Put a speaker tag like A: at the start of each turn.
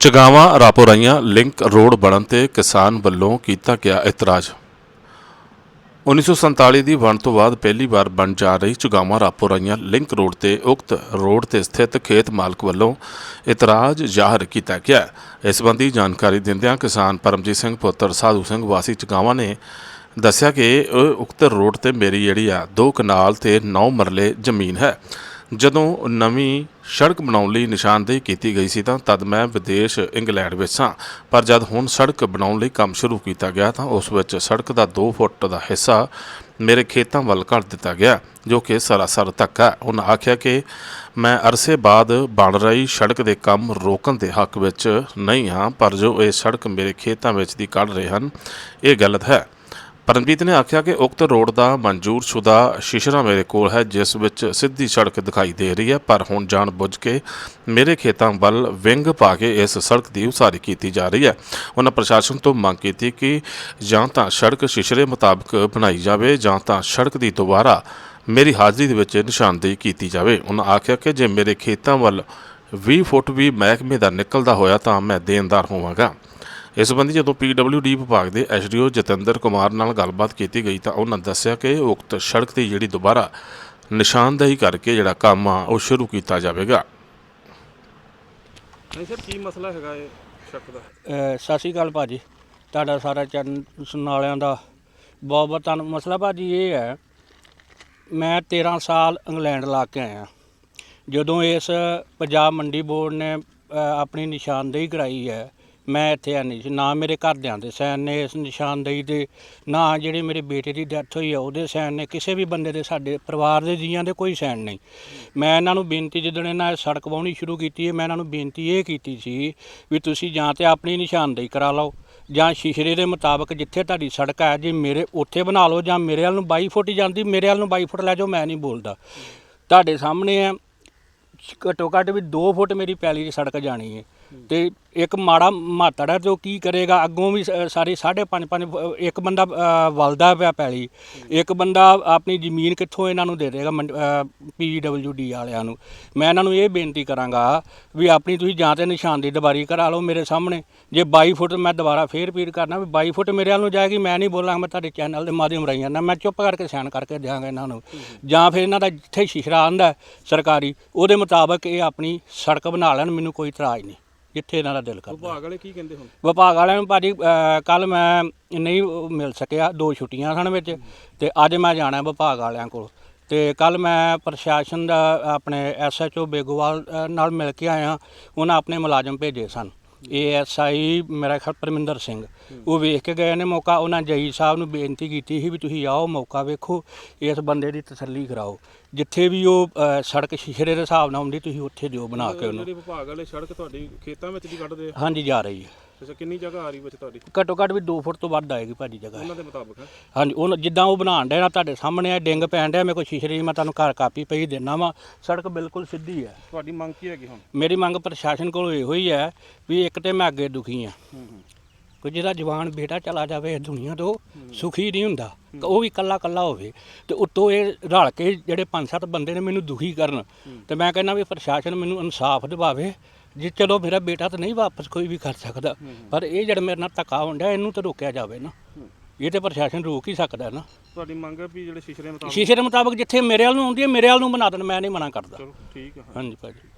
A: ਚਗਾਵਾਂ ਰਾਪੋਰਾਈਆਂ link road ਬਣਨ ਤੇ ਕਿਸਾਨ ਵੱਲੋਂ ਕੀਤਾ ਗਿਆ ਇਤਰਾਜ਼। 1947 ਦੀ ਵੰਡ ਤੋਂ ਬਾਅਦ ਪਹਿਲੀ ਵਾਰ ਬਣ ਜਾ ਰਹੀ ਚੁਗਾਵਾਂ ਰਾਪੋਰਾਈਆਂ ਲਿੰਕ ਰੋਡ ਤੇ ਉਕਤ ਰੋਡ ਤੇ ਸਥਿਤ ਖੇਤ ਮਾਲਕ ਵੱਲੋਂ ਇਤਰਾਜ਼ ਜ਼ਾਹਰ ਕੀਤਾ ਗਿਆ ਇਸ ਸੰਬੰਧੀ ਜਾਣਕਾਰੀ ਦਿੰਦਿਆਂ ਕਿਸਾਨ ਪਰਮਜੀਤ ਸਿੰਘ ਪੁੱਤਰ ਸਾਧੂ ਸਿੰਘ ਵਾਸੀ ਚੁਗਾਵਾਂ ਨੇ ਦੱਸਿਆ ਕਿ ਉਕਤ ਰੋਡ ਤੇ ਮੇਰੀ ਜਿਹੜੀ ਆ ਦੋ ਕਨਾਲ ਤੇ 9 ਮਰਲੇ ਜ਼ਮੀਨ ਹੈ। ਜਦੋਂ ਨਵੀਂ ਸੜਕ ਬਣਾਉਣ ਲਈ ਨਿਸ਼ਾਨਦੇਹੀ ਕੀਤੀ ਗਈ ਸੀ ਤਾਂ ਤਦ ਮੈਂ ਵਿਦੇਸ਼ ਇੰਗਲੈਂਡ ਵਿੱਚ ਸਾਂ। ਪਰ ਜਦ ਹੁਣ ਸੜਕ ਬਣਾਉਣ ਲਈ ਕੰਮ ਸ਼ੁਰੂ ਕੀਤਾ ਗਿਆ ਤਾਂ ਉਸ ਵਿੱਚ ਸੜਕ ਦਾ 2 ਫੁੱਟ ਦਾ ਹਿੱਸਾ ਮੇਰੇ ਖੇਤਾਂ ਵੱਲ ਕਰ ਦਿੱਤਾ ਗਿਆ, ਜੋ ਕਿ ਸਰਾਸਰ ਧੱਕਾ ਹੈ। ਉਹਨਾਂ ਆਖਿਆ ਕਿ ਮੈਂ ਅਰਸੇ ਬਾਅਦ ਬਣ ਰਹੀ ਸੜਕ ਦੇ ਕੰਮ ਰੋਕਣ ਦੇ ਹੱਕ ਵਿੱਚ ਨਹੀਂ ਹਾਂ, ਪਰ ਜੋ ਇਹ ਸੜਕ ਮੇਰੇ ਖੇਤਾਂ ਵਿੱਚ ਦੀ ਕੱਢ ਰਹੇ ਹਨ, ਇਹ ਗਲਤ ਹੈ। ਪਰਮਜੀਤ ਨੇ ਆਖਿਆ ਕਿ ਉਕਤ ਰੋਡ ਦਾ ਮਨਜ਼ੂਰਸ਼ੁਦਾ ਸ਼ਿਸ਼ਰਾ ਮੇਰੇ ਕੋਲ ਹੈ, ਜਿਸ ਵਿੱਚ ਸਿੱਧੀ ਸੜਕ ਦਿਖਾਈ ਦੇ ਰਹੀ ਹੈ, ਪਰ ਹੁਣ ਜਾਣ ਬੁੱਝ ਕੇ ਮੇਰੇ ਖੇਤਾਂ ਵੱਲ ਵਿੰਗ ਪਾ ਕੇ ਇਸ ਸੜਕ ਦੀ ਉਸਾਰੀ ਕੀਤੀ ਜਾ ਰਹੀ ਹੈ। ਉਹਨਾਂ ਪ੍ਰਸ਼ਾਸਨ ਤੋਂ ਮੰਗ ਕੀਤੀ ਕਿ ਜਾਂ ਤਾਂ ਸੜਕ ਸ਼ਿਸ਼ਰੇ ਮੁਤਾਬਕ ਬਣਾਈ ਜਾਵੇ, ਜਾਂ ਤਾਂ ਸੜਕ ਦੀ ਦੁਬਾਰਾ ਮੇਰੀ ਹਾਜ਼ਰੀ ਦੇ ਵਿੱਚ ਨਿਸ਼ਾਨਦੇਹੀ ਕੀਤੀ ਜਾਵੇ। ਉਹਨਾਂ ਆਖਿਆ ਕਿ ਜੇ ਮੇਰੇ ਖੇਤਾਂ ਵੱਲ 20 ਫੁੱਟ ਵੀ ਮਹਿਕਮੇ ਦਾ ਨਿਕਲਦਾ ਹੋਇਆ ਤਾਂ ਮੈਂ ਦੇਣਦਾਰ ਹੋਵਾਂਗਾ। ਇਸ ਸੰਬੰਧੀ ਜਦੋਂ ਪੀਡਬਲਯੂਡੀ ਵਿਭਾਗ ਦੇ ਐਸਡੀਓ ਜਤਿੰਦਰ ਕੁਮਾਰ ਨਾਲ ਗੱਲਬਾਤ ਕੀਤੀ ਗਈ ਤਾਂ ਉਹਨਾਂ ਦੱਸਿਆ ਕਿ ਉਕਤ ਸੜਕ ਦੀ ਜਿਹੜੀ ਦੁਬਾਰਾ ਨਿਸ਼ਾਨਦੇਹੀ ਕਰਕੇ ਜਿਹੜਾ ਕੰਮ ਆ ਉਹ ਸ਼ੁਰੂ ਕੀਤਾ ਜਾਵੇਗਾ।
B: ਨਹੀਂ ਸਰ ਕੀ ਮਸਲਾ ਹੈਗਾ ਇਹ ਸ਼ੱਕ ਦਾ?
C: ਅਹ ਸਤਿ ਸ਼੍ਰੀ ਅਕਾਲ ਭਾਜੀ। ਤੁਹਾਡਾ ਸਾਰਾ ਚੈਨਲ ਸੁਣਨ ਵਾਲਿਆਂ ਦਾ ਬਹੁਤ ਬਹੁਤ ਧੰਨ ਮਸਲਾ ਭਾਜੀ ਇਹ ਹੈ ਮੈਂ 13 ਸਾਲ ਇੰਗਲੈਂਡ ਲਾ ਕੇ ਆਇਆ। ਜਦੋਂ ਇਸ ਪੰਜਾਬ ਮੰਡੀ ਬੋਰਡ ਨੇ ਅਹ, ਆਪਣੀ ਨਿਸ਼ਾਨਦੇਹੀ ਕਰਾਈ ਹੈ ਮੈਂ ਇੱਥੇ ਆ ਨਹੀਂ ਸੀ, ਨਾ ਮੇਰੇ ਘਰਦਿਆਂ ਦੇ ਸਾਈਨ ਨੇ ਇਸ ਨਿਸ਼ਾਨਦੇਹੀ ਦੇ, ਨਾ ਜਿਹੜੇ ਮੇਰੇ ਬੇਟੇ ਦੀ ਡੈਥ ਹੋਈ ਹੈ ਉਹਦੇ ਸਾਈਨ ਨੇ, ਕਿਸੇ ਵੀ ਬੰਦੇ ਦੇ, ਸਾਡੇ ਪਰਿਵਾਰ ਦੇ ਜੀਆਂ ਦੇ ਕੋਈ ਸਾਈਨ ਨਹੀਂ। ਮੈਂ ਇਹਨਾਂ ਨੂੰ ਬੇਨਤੀ, ਜਿੱਦਣ ਇਹਨਾਂ ਸੜਕ ਵਾਹੁਣੀ ਸ਼ੁਰੂ ਕੀਤੀ ਹੈ, ਮੈਂ ਇਹਨਾਂ ਨੂੰ ਬੇਨਤੀ ਇਹ ਕੀਤੀ ਸੀ ਵੀ ਤੁਸੀਂ ਜਾਂ ਤੇ ਆਪਣੀ ਨਿਸ਼ਾਨਦੇਹੀ ਕਰਾ ਲਓ, ਜਾਂ ਸ਼ਿਸ਼ਰੇ ਦੇ ਮੁਤਾਬਕ ਜਿੱਥੇ ਤੁਹਾਡੀ ਸੜਕ ਹੈ, ਜੇ ਮੇਰੇ, ਉੱਥੇ ਬਣਾ ਲਓ, ਜਾਂ ਮੇਰੇ ਵੱਲ ਨੂੰ 22 ਫੁੱਟ ਜਾਂਦੀ, ਮੇਰੇ ਵੱਲ ਨੂੰ 22 ਫੁੱਟ ਲੈ ਜਾਓ, ਮੈਂ ਨਹੀਂ ਬੋਲਦਾ। ਤੁਹਾਡੇ ਸਾਹਮਣੇ ਹੈ ਘੱਟੋ ਘੱਟ ਵੀ 2 ਫੁੱਟ ਮੇਰੀ ਪੈਲੀ ਸੜਕ ਜਾਣੀ ਹੈ ਤੇ ਇੱਕ ਮਾੜਾ ਮਾਤੜ ਹੈ ਜੋ ਕੀ ਕਰੇਗਾ, ਅੱਗੋਂ ਵੀ ਸ- ਸਾਰੀ 5.5 ਪੰਜ ਇੱਕ ਬੰਦਾ ਵਲਦਾ ਪਿਆ ਪੈਲੀ। ਇੱਕ ਬੰਦਾ ਆਪਣੀ ਜ਼ਮੀਨ ਕਿੱਥੋਂ ਇਹਨਾਂ ਨੂੰ ਦੇ ਦੇਗਾ ਪੀਡਬਲਯੂਡੀ ਵਾਲਿਆਂ ਨੂੰ। ਮੈਂ ਇਹਨਾਂ ਨੂੰ ਇਹ ਬੇਨਤੀ ਕਰਾਂਗਾ ਵੀ ਆਪਣੀ ਤੁਸੀਂ ਜਾਂ ਤੇ ਨਿਸ਼ਾਨ ਦੀ ਦੁਬਾਰੀ ਕਰਾ ਲਓ ਮੇਰੇ ਸਾਹਮਣੇ। ਜੇ 22 ਫੁੱਟ ਮੈਂ ਦੁਬਾਰਾ ਫੇਰ ਰਿਪੀਟ ਕਰਨਾ ਵੀ 22 ਫੁੱਟ ਮੇਰੇ ਵੱਲ ਨੂੰ ਜਾਏਗੀ, ਮੈਂ ਨਹੀਂ ਬੋਲਾਂਗਾ, ਮੈਂ ਤੁਹਾਡੇ ਚੈਨਲ ਦੇ ਮਾਧਿਅਮ ਰਾਹੀਂ ਜਾਂਦਾ ਮੈਂ ਚੁੱਪ ਕਰਕੇ ਸਾਈਨ ਕਰਕੇ ਦਿਆਂਗਾ ਇਹਨਾਂ ਨੂੰ। ਜਾਂ ਫਿਰ ਇਹਨਾਂ ਦਾ ਜਿੱਥੇ ਸ਼ਿਸ਼ਰਾ ਆਂਦਾ ਸਰਕਾਰੀ, ਉਹਦੇ ਮੁਤਾਬਕ ਇਹ ਆਪਣੀ ਸੜਕ ਬਣਾ ਲੈਣ ਮੈਨੂੰ ਕੋਈ ਇਤਰਾਜ਼ ਨਹੀਂ ਜਿੱਥੇ ਇਹਨਾਂ ਦਾ ਦਿਲ ਕਰਦਾ।
B: ਵਿਭਾਗ ਵਾਲੇ ਕੀ ਕਹਿੰਦੇ ਹੁਣ?
C: ਵਿਭਾਗ ਵਾਲਿਆਂ ਨੂੰ ਭਾਜੀ ਕੱਲ ਮੈਂ ਨਹੀਂ ਮਿਲ ਸਕਿਆ ਦੋ ਛੁੱਟੀਆਂ ਸਨ ਵਿੱਚ ਤੇ ਅੱਜ ਮੈਂ ਜਾਣਾ ਵਿਭਾਗ ਵਾਲਿਆਂ ਕੋਲ। ਤੇ ਕੱਲ ਮੈਂ ਪ੍ਰਸ਼ਾਸਨ ਦਾ ਆਪਣੇ ਐਸਐਚਓ ਬੇਗੋਵਾਲ ਨਾਲ ਮਿਲ ਕੇ ਆਇਆ ਉਹਨਾਂ ਆਪਣੇ ਮੁਲਾਜ਼ਮ ਭੇਜੇ ਸਨ। ਏਐਸਆਈ ਮੇਰਾ ਖਿਆਲ ਪਰਮਿੰਦਰ ਸਿੰਘ। ਉਹ ਵੇਖ ਕੇ ਗਏ ਨੇ ਮੌਕਾ ਉਹਨਾਂ ਜਈ ਸਾਹਿਬ ਨੂੰ ਬੇਨਤੀ ਕੀਤੀ ਸੀ ਵੀ ਤੁਸੀਂ ਆਓ ਮੌਕਾ ਵੇਖੋ ਇਸ ਬੰਦੇ ਦੀ ਤਸੱਲੀ ਕਰਾਓ। ਜਿੱਥੇ ਵੀ ਉਹ ਅ, ਸੜਕ ਸ਼ਿਸ਼ਰੇ ਦੇ ਹਿਸਾਬ ਨਾਲ ਹੁੰਦੀ ਤੁਸੀਂ ਉੱਥੇ ਦਿਓ ਬਣਾ ਕੇ ਉਹਨੂੰ।
B: ਜਿਹੜੀ ਵਿਭਾਗ ਵਾਲੇ ਸੜਕ ਤੁਹਾਡੀ ਖੇਤਾਂ ਵਿੱਚ ਦੀ ਕੱਢਦੇ ਆ?
C: ਹਾਂਜੀ ਜਾ ਰਹੀ ਹੈ।
B: ਅੱਛਾ ਕਿੰਨੀ ਜਗ੍ਹਾ ਆ ਰਹੀ ਵਿੱਚ ਤੁਹਾਡੀ?
C: ਘੱਟੋ ਘੱਟ ਵੀ 2 ਫੁੱਟ ਤੋਂ ਵੱਧ ਆਏਗੀ ਭਾਜੀ ਜਗ੍ਹਾ।
B: ਉਹਨਾਂ ਦੇ ਮੁਤਾਬਕ ਹੈ?
C: ਹਾਂਜੀ ਉਹ ਜਿੱਦਾਂ ਉਹ ਬਣਾਉਣ ਡਿਆ ਨਾ ਤੁਹਾਡੇ ਸਾਹਮਣੇ ਆ ਡਿੰਗ ਪੈਣ ਡਿਆ ਮੇਰੇ ਕੋਲ ਸ਼ੀਸ਼ੇ ਦੀ ਮੈਂ ਤੁਹਾਨੂੰ ਘਰ ਕਾਪੀ ਪਈ ਦੇਣਾ ਵਾ। ਸੜਕ ਬਿਲਕੁਲ ਸਿੱਧੀ ਹੈ
B: ਤੁਹਾਡੀ ਮੰਗ ਕੀ ਹੈਗੀ ਹੁਣ?
C: ਮੇਰੀ ਮੰਗ ਪ੍ਰਸ਼ਾਸਨ ਕੋਲੋਂ ਇਹੋ ਹੀ ਹੈ ਵੀ ਇੱਕ ਤੇ ਮੈਂ ਅੱਗੇ ਦੁਖੀ ਆ।
B: ਹੂੰ
C: ਜਿਹਦਾ ਜਵਾਨ ਬੇਟਾ ਚਲਾ ਜਾਵੇ ਇਸ ਦੁਨੀਆ ਤੋਂ ਸੁਖੀ ਨਹੀਂ ਹੁੰਦਾ। ਉਹ ਵੀ ਇਕੱਲਾ ਇਕੱਲਾ ਹੋਵੇ। ਤੇ ਉੱਤੋਂ ਇਹ ਰਲ ਕੇ ਜਿਹੜੇ ਪੰਜ ਸੱਤ ਬੰਦੇ ਨੇ ਮੈਨੂੰ ਦੁਖੀ ਕਰਨ। ਤੇ ਮੈਂ ਕਹਿੰਦਾ ਵੀ ਪ੍ਰਸ਼ਾਸਨ ਮੈਨੂੰ ਇਨਸਾਫ ਦਿਵਾਵੇ ਜੇ ਚਲੋ ਮੇਰਾ ਬੇਟਾ ਤਾਂ ਨਹੀਂ ਵਾਪਸ ਕੋਈ ਵੀ ਕਰ ਸਕਦਾ ਪਰ ਇਹ ਜਿਹੜਾ ਮੇਰੇ ਨਾਲ ਧੱਕਾ ਹੁੰਦਾ ਇਹਨੂੰ ਤਾਂ ਰੋਕਿਆ ਜਾਵੇ ਨਾ। ਇਹ ਤੇ ਪ੍ਰਸ਼ਾਸਨ ਰੋਕ ਹੀ ਸਕਦਾ ਨਾ।
B: ਤੁਹਾਡੀ ਮੰਗ ਹੈ ਵੀ ਜਿਹੜੇ ਸ਼ਿਸ਼ਰੇ ਮੁਤਾਬਕ
C: ਸ਼ੀਸ਼ੇ ਦੇ ਮੁਤਾਬਕ ਜਿੱਥੇ ਮੇਰੇ ਵੱਲ ਨੂੰ ਆਉਂਦੀ ਹੈ ਮੇਰੇ ਵੱਲ ਨੂੰ ਬਣਾ ਦੇਣ ਮੈਂ ਨਹੀਂ ਮਨਾ ਕਰਦਾ।
B: ਚਲੋ ਠੀਕ ਹੈ।
C: ਹਾਂਜੀ ਭਾਜੀ।